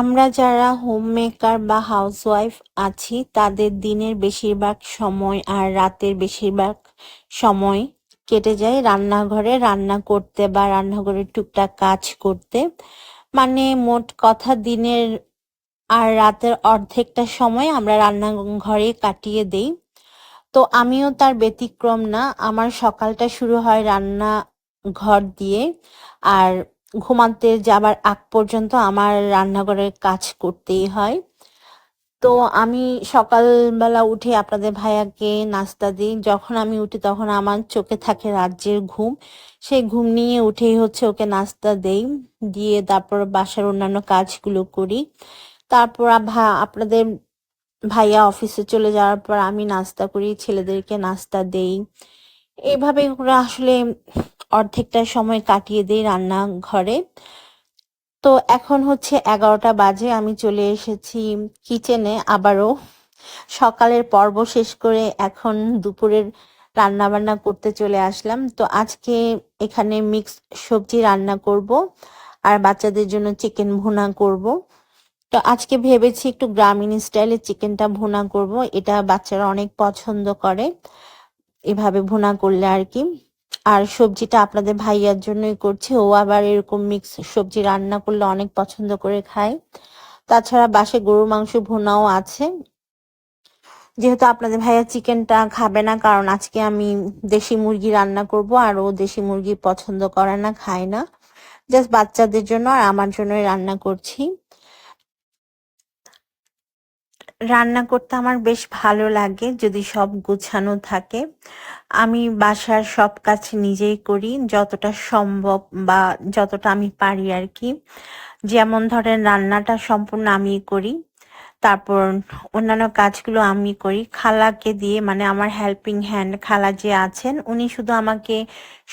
আমরা যারা home maker বা হাউসওয়াইফ আছি, তাদের দিনের বেশিরভাগ সময় আর রাতের বেশিরভাগ সময় কেটে যায় রান্নাঘরে রান্না করতে বা রান্নাঘরের টুকটাক কাজ করতে। মানে মোট কথা দিনের আর রাতের অর্ধেকটা সময় আমরা রান্নাঘরে কাটিয়ে দেই। তো আমিও তার ব্যতিক্রম না, আমার সকালটা শুরু হয় রান্না ঘর দিয়ে। আর ঘুমাতে যাবার আগ পর্যন্ত আমার রান্নাঘরের কাজ করতেই হয়। তো আমি সকালবেলা উঠে আপনাদের ভাইয়াকে নাস্তা দিই। যখন আমি উঠি তখন আমার চোখে থাকে রাজ্যের ঘুম। সেই ঘুম নিয়ে উঠেই হচ্ছে ওকে নাস্তা দেই। দিয়ে তারপর বাসার অন্যান্য কাজগুলো করি। তারপর আপনাদের ভাইয়া অফিসে চলে যাওয়ার পর আমি নাস্তা করি, ছেলেদেরকে নাস্তা দেই। এভাবে আসলে অর্ধেকটা সময় কাটিয়ে দিই রান্নাঘরে। তো এখন হচ্ছে এগারোটা বাজে, আমি চলে এসেছি কিচেনে আবারও। সকালের পর্ব শেষ করে এখন দুপুরের রান্না বান্না করতে চলে আসলাম। তো আজকে এখানে মিক্স সবজি রান্না করব আর বাচ্চাদের জন্য চিকেন ভুনা করব। তো আজকে ভেবেছি একটু গ্রামীণ স্টাইলে চিকেনটা ভুনা করব, এটা বাচ্চারা অনেক পছন্দ করে। এভাবে ভুনা করলে আর কি। আর সবজিটা আপনাদের ভাইয়ার জন্যই করছি। ও আবার এরকম মিক্স সবজি রান্না করলে অনেক পছন্দ করে খায়। তাছাড়া বাসে গরুর মাংস ভুনাও আছে। যেহেতু আপনাদের ভাইয়া চিকেনটা খাবে না, কারণ আজকে আমি দেশি মুরগি রান্না করব আর ও দেশি মুরগি পছন্দ করে না, খায় না। জাস্ট বাচ্চাদের জন্য আর আমার জন্যই রান্না করছি। রান্না করতে আমার বেশ ভালো লাগে, যদি সব গোছানো থাকে। আমি বাসার সব কাজ নিজেই করি, যতটা সম্ভব বা যতটা আমি পারি আর কি যেমন ধরেন রান্নাটা সম্পূর্ণ আমি করি, তারপর অন্যান্য কাজগুলো আমি করি। খালাকে দিয়ে মানে আমার হেল্পিং হ্যান্ড খালা যে আছেন, উনি শুধু আমাকে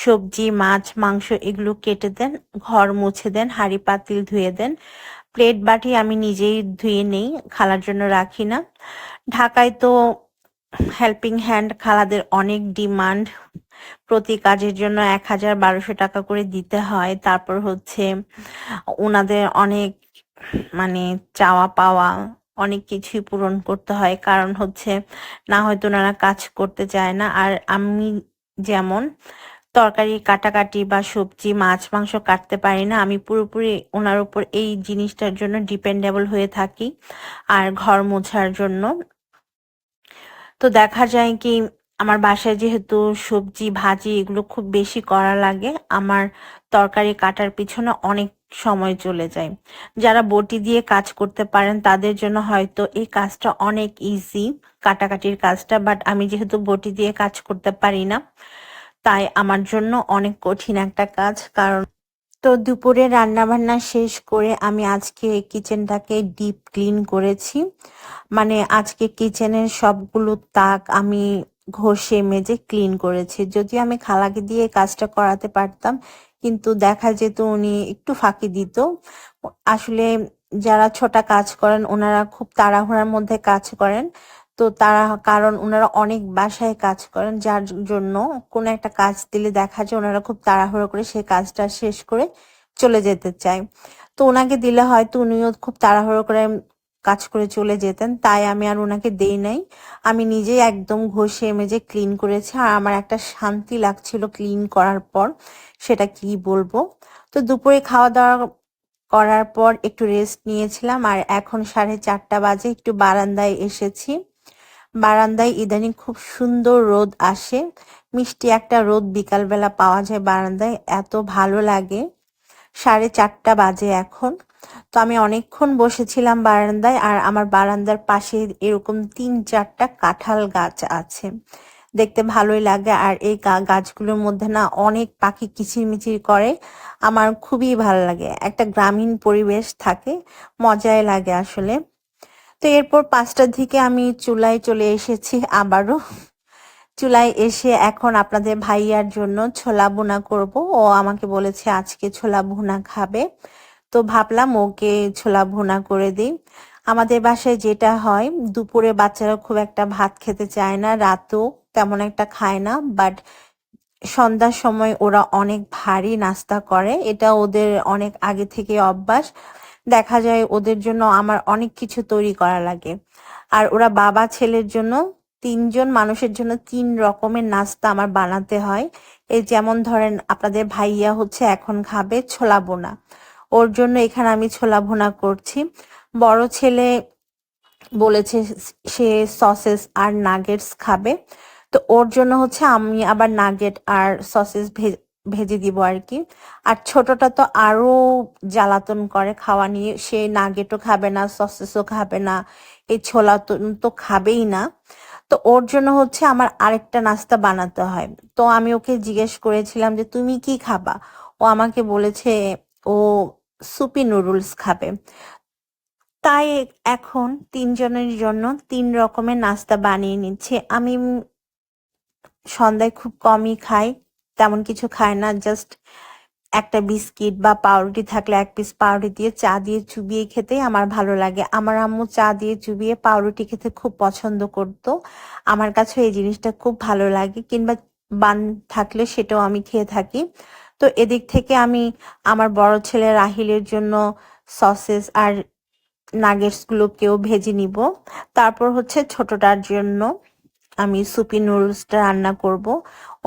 সবজি, মাছ, মাংস এগুলো কেটে দেন, ঘর মুছে দেন, হাঁড়ি, পাতিল ধুয়ে দেন। প্লেট বাটি আমি নিজেই ধুয়ে নেই, খালার জন্য রাখি না। ঢাকায় তো হেল্পিং হ্যান্ড খালাদের অনেক ডিমান্ড প্রতি কাজের জন্য এক হাজার বারোশো টাকা করে দিতে হয়। তারপর হচ্ছে ওনাদের অনেক মানে চাওয়া পাওয়া, অনেক কিছুই পূরণ করতে হয়। কারণ হচ্ছে না হয়তো ওনারা কাজ করতে চায় না। আর আমি যেমন তরকারি, কাটাকাটি বা সবজি, মাছ, মাংস কাটতে পারি না। আমি পুরোপুরি ওনার উপর এই জিনিসটার জন্য ডিপেন্ডেবল হয়ে থাকি আর ঘর মোছার জন্য। তো দেখা যায় কি, আমার বাসায় যেহেতু সবজি, ভাজি এগুলো খুব বেশি করা লাগে, আমার তরকারি কাটার পিছনে অনেক সময় চলে যায়। যারা বটি দিয়ে কাজ করতে পারেন, তাদের জন্য হয়তো এই কাজটা অনেক ইজি কাটাকাটির কাজটা বাট আমি যেহেতু বটি দিয়ে কাজ করতে পারি না তাই আমার জন্য অনেক কঠিন একটা কাজ। কারণ তো দুপুরে রান্না বান্না শেষ করে আমি আজকে কিচেনটাকে ডিপ ক্লিন করেছি। মানে আজকে কিচেনের সবগুলো তাক আমি ঘষে, মেজে ক্লিন করেছি। যদিও আমি খালাকে দিয়ে কাজটা করাতে পারতাম, কিন্তু দেখা যেত উনি একটু ফাঁকি দিত। আসলে যারা ছোটা কাজ করেন, ওনারা খুব তাড়াহুড়ার মধ্যে কাজ করেন। তো তারা, কারণ ওনারা অনেক বাসায় কাজ করেন, যার জন্য কোনো একটা কাজ দিলে দেখা যায় ওনারা খুব তাড়াহুড়ো করে সেই কাজটা শেষ করে চলে যেতে চায়। তো ওনাকে দিলে হয়তো উনিও খুব তাড়াহুড়ো করে কাজ করে চলে যেতেন, তাই আমি আর ওনাকে দেই নাই। আমি নিজেই একদম ঘষে মেজে ক্লিন করেছি, আর আমার একটা শান্তি লাগছিল ক্লিন করার পর, সেটা কি বলব? তো দুপুরে খাওয়া দাওয়া করার পর একটু রেস্ট নিয়েছিলাম, আর এখন সাড়ে চারটা বাজে, একটু বারান্দায় এসেছি। বারান্দায় ইদানিং খুব সুন্দর রোদ আসে। মিষ্টি একটা রোদ বিকালবেলা পাওয়া যায় বারান্দায়, এত ভালো লাগে। সাড়ে চারটা বাজে এখন। তো আমি অনেকক্ষণ বসেছিলাম বারান্দায় আর আমার বারান্দার পাশে এরকম তিন চারটা কাঁঠাল গাছ আছে। দেখতে ভালোই লাগে আর এই গাছগুলোর মধ্যে না অনেক পাখি কিচিরমিচির করে। আমার খুবই ভালো লাগে। একটা গ্রামীণ পরিবেশ থাকে, মজাই লাগে আসলে। তো এরপর পাঁচটার দিকে আমি চুলায় চলে এসেছি আবারও। চুলায় এসে এখন আপনাদের ভাইয়ার জন্য ছোলা বোনা করব। ও আমাকে বলেছে আজকে ছোলা ভুনা খাবে। তো ভাবলাম ওকে ছোলা ভুনা করে দিই। আমাদের বাসায় যেটা হয়, দুপুরে বাচ্চারা খুব একটা ভাত খেতে চায় না, রাতও তেমন একটা খায় না বাট সন্ধ্যার সময় ওরা অনেক ভারী নাস্তা করে। এটা ওদের অনেক আগে থেকে অভ্যাস। দেখা যায় ওদের জন্য আমার অনেক কিছু তৈরি করা লাগে। আর ওরা বাবা ছেলের জন্য তিনজন মানুষের জন্য তিন রকমের নাস্তা আমার বানাতে হয়। এই যেমন ধরেন আপনাদের ভাইয়া হচ্ছে এখন খাবে ছোলা বোনা ওর জন্য এখানে আমি ছোলা ভুনা করছি। বড় ছেলে বলেছে সে সসেস আর নাগেটস খাবে। তো ওর জন্য হচ্ছে আমি আবার নাগেট আর সসেস ভেজে দিব আর কি আর ছোটটা তো আরও জ্বালাতন করে খাওয়া নিয়ে। সে নাগেটও খাবে না, সসেসও খাবে না, এই ছোলা তো খাবেই না। তো ওর জন্য হচ্ছে আমার আরেকটা নাস্তা বানাতে হয়। তো আমি ওকে জিজ্ঞেস করেছিলাম যে, তুমি কি খাবা? ও আমাকে বলেছে, ও সুপি নুডলস খাবে। তাই এখন তিনজনের জন্য তিন রকমের নাস্তা বানিয়ে নিচ্ছে। আমি সন্ধ্যায় খুব কমই খাই। তেমন কিছু খায় না জাস্ট একটা বিস্কিট বা পাউরুটি থাকলে এক পিস পাউরুটি দিয়ে চা দিয়ে চুবিয়ে খেতে আমার ভালো লাগে। আমার আম্মু চা দিয়ে চুবিয়ে পাউরুটি খেতে খুব পছন্দ করতো। আমার কাছে এই জিনিসটা খুব ভালো লাগে, কিংবা বান থাকলে সেটাও আমি খেয়ে থাকি। তো এদিক থেকে আমি আমার বড় ছেলে রাহিলের জন্য সসেস আর নাগেটস গুলোকেও ভেজে নিব। তারপর হচ্ছে ছোটটার জন্য আমি সুপি নুডলসটা রান্না করব।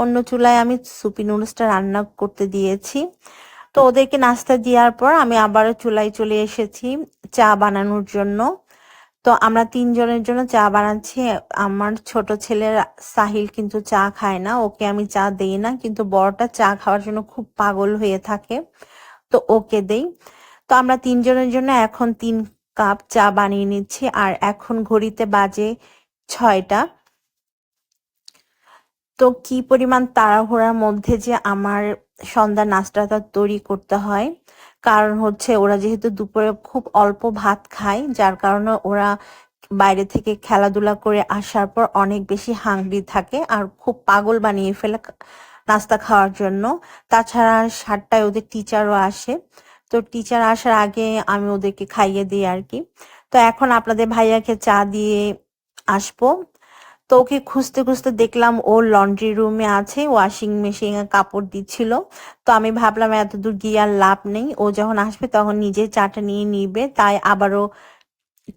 অন্য চুলায় আমি সুপি নুডলসটা রান্না করতে দিয়েছি। তো ওদেরকে নাস্তা দেওয়ার পর আমি আবারও চুলায় চলে এসেছি চা বানানোর জন্য। তো আমরা তিনজনের জন্য চা বানাচ্ছি। আমার ছোট ছেলের সাহিল কিন্তু চা খায় না। ওকে আমি চা দেই না, কিন্তু বড়টা চা খাওয়ার জন্য খুব পাগল হয়ে থাকে। তো ওকে দেই। তো আমরা তিনজনের জন্য এখন তিন কাপ চা বানিয়ে নিচ্ছি। আর এখন ঘড়িতে বাজে ছয়টা। তো কি পরিমাণ তাড়াহুড়ার মধ্যে যে আমার সন্ধ্যা নাস্তাটা তৈরি করতে হয়? কারণ হচ্ছে ওরা যেহেতু দুপুরে খুব অল্প ভাত খায়, যার কারণে ওরা বাইরে থেকে খেলাধুলা করে আসার পর অনেক বেশি হাংরি থাকে আর খুব পাগল বানিয়ে ফেলে নাস্তা খাওয়ার জন্য। তাছাড়া সাতটায় ওদের টিচারও আসে। তো টিচার আসার আগে আমি ওদেরকে খাইয়ে দিই আর কি। তো এখন আপনাদের ভাইয়াকে চা দিয়ে আসব। তো ওকে খুঁজতে খুঁজতে দেখলাম ও লন্ড্রি রুমে আছে ওয়াশিং মেশিনে কাপড় দিচ্ছিল। তো আমি ভাবলাম এত দূর গিয়ে আর লাভ নেই। ও যখন আসবে তখন নিজে চাটা নিয়ে নিবে। তাই আবারও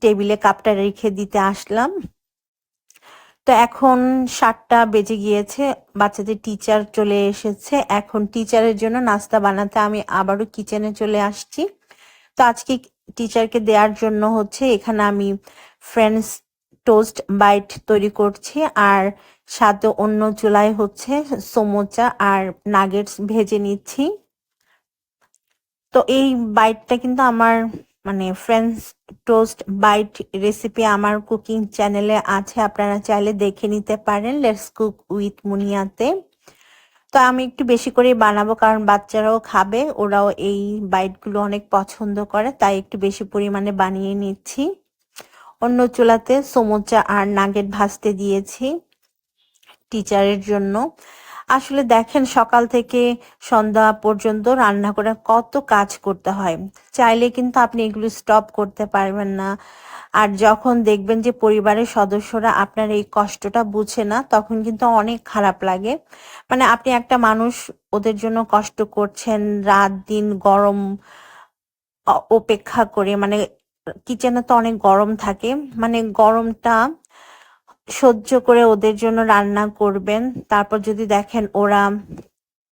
টেবিলে কাপটা রেখে দিতে আসলাম। তো এখন সাতটা বেজে গিয়েছে, বাচ্চাদের টিচার চলে এসেছে। এখন টিচারের জন্য নাস্তা বানাতে আমি আবারও কিচেনে চলে আসছি। তো আজকে টিচারকে দেওয়ার জন্য হচ্ছে এখানে আমি ফ্রেন্ডস টোস্ট বাইট তৈরি করছি, আর সাথে অন্য চুলায় হচ্ছে সমোচা আর নাগেটস ভেজে নিচ্ছি। তো এই বাইটটা কিন্তু আমার মানে ফ্রেন্ডস টোস্ট বাইট রেসিপি আমার কুকিং চ্যানেলে আছে, আপনারা চাইলে দেখে নিতে পারেন। লেটস কুক উইথ মুনিয়াতে। তো আমি একটু বেশি করে বানাবো, কারণ বাচ্চারাও খাবে, ওরাও এই বাইটগুলো অনেক পছন্দ করে, তাই একটু বেশি পরিমাণে বানিয়ে নিচ্ছি। অন্য চুলাতে সমোচা আর নাগেট ভাজতে দিয়েছি টিচারের জন্য। আসলে দেখেন সকাল থেকে সন্ধ্যা পর্যন্ত রান্না করে কত কাজ করতে হয়। চাইলে কিন্তু আপনি এগুলো স্টপ করতে পারবেন না। আর যখন দেখবেন যে পরিবারের সদস্যরা আপনার এই কষ্টটা বুঝে না, তখন কিন্তু অনেক খারাপ লাগে। মানে আপনি একটা মানুষ, ওদের জন্য কষ্ট করছেন, রাত দিন গরম অপেক্ষা করে মানে কিচেনে তো অনেক গরম থাকে। মানে গরমটা সহ্য করে ওদের জন্য রান্না করবেন। তারপর যদি দেখেন ওরা,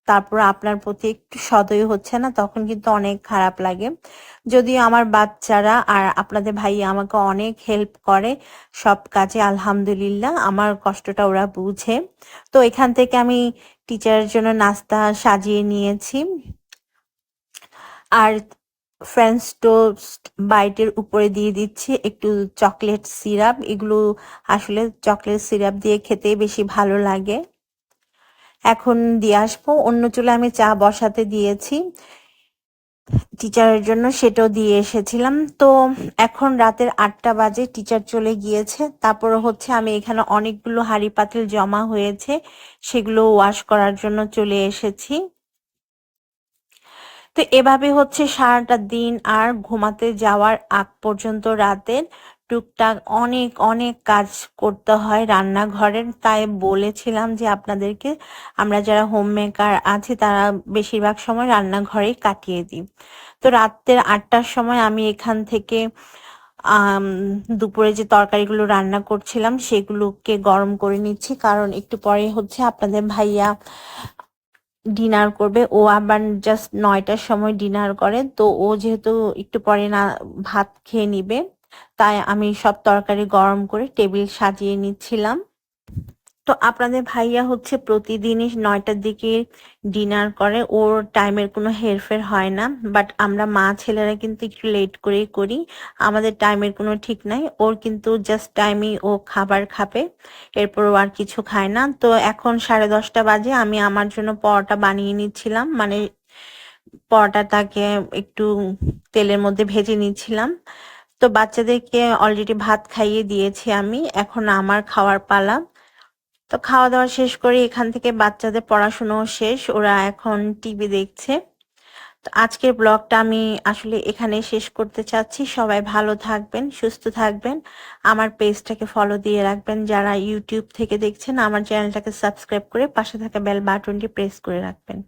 তারপর আপনার প্রতি একটু সদয় হচ্ছে না, তখন কিন্তু অনেক খারাপ লাগে। যদিও আমার বাচ্চারা আর আপনাদের ভাই আমাকে অনেক হেল্প করে সব কাজে, আলহামদুলিল্লাহ, আমার কষ্টটা ওরা বুঝে। তো এখান থেকে আমি টিচারের জন্য নাস্তা সাজিয়ে নিয়েছি। আর ফ্রেঞ্চ টোস্ট বাইটের উপরে দিয়ে দিচ্ছি একটু চকলেট সিরাপ এগুলো আসলে চকলেট সিরাপ দিয়ে খেতে বেশি ভালো লাগে। এখন দিয়ে আসব। অন্য চুলে আমি চা বসাতে দিয়েছি। টিচারের জন্য সেটাও দিয়ে এসেছিলাম। তো এখন রাতের আটটা বাজে টিচার চলে গিয়েছে। তারপর হচ্ছে আমি এখানে অনেকগুলো হাড়ি পাতিল জমা হয়েছে। সেগুলো ওয়াশ করার জন্য চলে এসেছি। তো এভাবে হচ্ছে সারাটা দিন আর ঘুমাতে যাওয়ার আগ পর্যন্ত রাতের টুকটাক অনেক অনেক কাজ করতে হয় রান্নাঘরের। তাই বলেছিলাম যে আপনাদেরকে আমরা যারা হোম মেকার আছি তারা বেশিরভাগ সময় রান্নাঘরেই কাটিয়ে দিই। তো রাত্রের আটটার সময় আমি এখান থেকে দুপুরে যে তরকারিগুলো রান্না করছিলাম সেগুলোকে গরম করে নিচ্ছি। কারণ একটু পরে হচ্ছে আপনাদের ভাইয়া ডিনার করবে। ও আবার জাস্ট নয়টার সময় ডিনার করে। তো ও যেহেতু একটু পরে না ভাত খেয়ে নিবে, তাই আমি সব তরকারি গরম করে টেবিল সাজিয়ে নিচ্ছিলাম। তো আপনাদের ভাইয়া হচ্ছে প্রতিদিনই নয়টার দিকে ডিনার করে, ওর টাইমের কোনো হেরফের হয় না বাট আমরা মা ছেলেরা কিন্তু একটু লেট করেই করি, আমাদের টাইমের কোনো ঠিক নাই, ওর কিন্তু জাস্ট টাইমেই ও খাবার খাবে, এরপর ও আর কিছু খায় না, তো এখন সাড়ে দশটা বাজে, আমি আমার জন্য পরোটা বানিয়ে নিচ্ছিলাম মানে পরোটাটাকে একটু তেলের মধ্যে ভেজে নিচ্ছিলাম, তো বাচ্চাদেরকে অলরেডি ভাত খাইয়ে দিয়েছি আমি, এখন আমার খাওয়ার পালা তো খাওয়া দাওয়া শেষ করে এখান থেকে বাচ্চাদের পড়াশুনো শেষ। ওরা এখন টিভি দেখছে। তো আজকের ব্লগটা আমি আসলে এখানে শেষ করতে চাচ্ছি। সবাই ভালো থাকবেন, সুস্থ থাকবেন। আমার পেজটাকে ফলো দিয়ে রাখবেন। যারা ইউটিউব থেকে দেখছেন, আমার চ্যানেলটাকে সাবস্ক্রাইব করে পাশে থাকা বেল বাটনটি প্রেস করে রাখবেন।